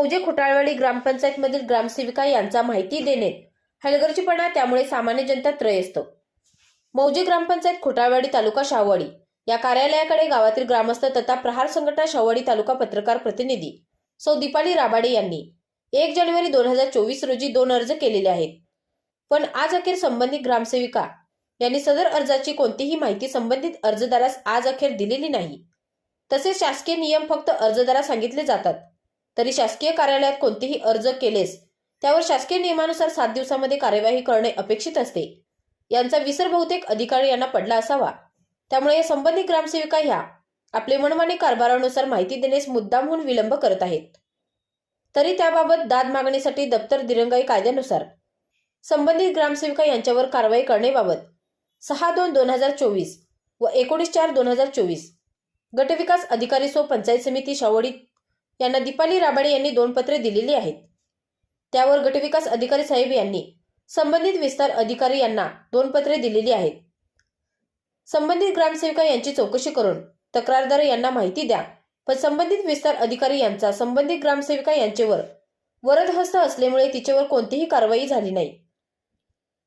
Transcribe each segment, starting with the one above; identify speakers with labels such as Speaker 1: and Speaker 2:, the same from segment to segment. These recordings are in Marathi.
Speaker 1: मौजे खुटाळवाडी ग्रामपंचायतमधील ग्रामसेविका यांचा माहिती देणे हलगर्जीपणा त्यामुळे सामान्य जनता त्रयस्त मौजे ग्रामपंचायत खुटाळवाडी तालुका शाहवाडी या कार्यालयाकडे गावातील ग्रामस्थ तथा प्रहार संघटना शाहवाडी तालुका पत्रकार प्रतिनिधी सौ दीपाली राबाडे यांनी एक जानेवारी दोन हजार चोवीस रोजी दोन अर्ज केलेले आहेत. पण आज अखेर संबंधित ग्रामसेविका यांनी सदर अर्जाची कोणतीही माहिती संबंधित अर्जदारास आज अखेर दिलेली नाही. तसेच शासकीय नियम फक्त अर्जदारास सांगितले जातात. तरी शासकीय कार्यालयात कोणतेही अर्ज केलेस त्यावर शासकीय नियमानुसार सात दिवसामध्ये कार्यवाही करणे अपेक्षित असते. यांचा विसर बहुतेक अधिकारी यांना पडला असावा. त्यामुळे या संबंधित ग्रामसेविका ह्या आपले मनमानी कारभारानुसार माहिती देण्यास मुद्दामहून विलंब करत आहेत. तरी त्याबाबत दाद मागणीसाठी दप्तर दिरंगाई कायद्यानुसार संबंधित ग्रामसेविका यांच्यावर कारवाई करण्याबाबत सहा दोन दोन हजार चोवीस व एकोणीस चार दोन हजार चोवीस गटविकास अधिकारी सो पंचायत समिती शावडी यांना दीपाली राबाडे यांनी दोन पत्रे दिलेली आहेत. त्यावर गटविकास अधिकारी साहेब यांनी संबंधित विस्तार अधिकारी यांना दोन पत्रे दिलेली आहेत. संबंधित ग्रामसेविका यांची चौकशी करून तक्रारदार यांना माहिती द्या पण संबंधित विस्तार अधिकारी यांचा संबंधित ग्रामसेविका यांचेवर वरदहस्त असल्यामुळे तिच्यावर कोणतीही कारवाई झाली नाही.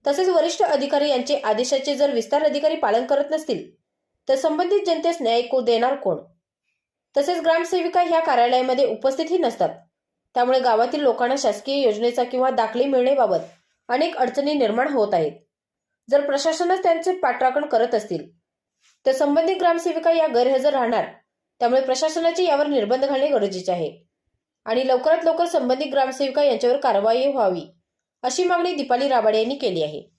Speaker 1: तसेच वरिष्ठ अधिकारी यांचे आदेशाचे जर विस्तार अधिकारी पालन करत नसतील तर संबंधित जनतेस न्याय को देणार कोण? तसेच ग्रामसेविका ह्या कार्यालयामध्ये उपस्थितही नसतात. त्यामुळे गावातील लोकांना शासकीय योजनेचा किंवा दाखले मिळण्याबाबत अनेक अडचणी निर्माण होत आहेत. जर प्रशासनच त्यांचे पाठराखण करत असतील तर संबंधित ग्रामसेविका या गैरहजर राहणार. त्यामुळे प्रशासनाचे यावर निर्बंध घालणे गरजेचे आहे. आणि लवकरात लवकर संबंधित ग्रामसेविका यांच्यावर कारवाई व्हावी अशी मागणी दीपाली राबाडे यांनी केली आहे.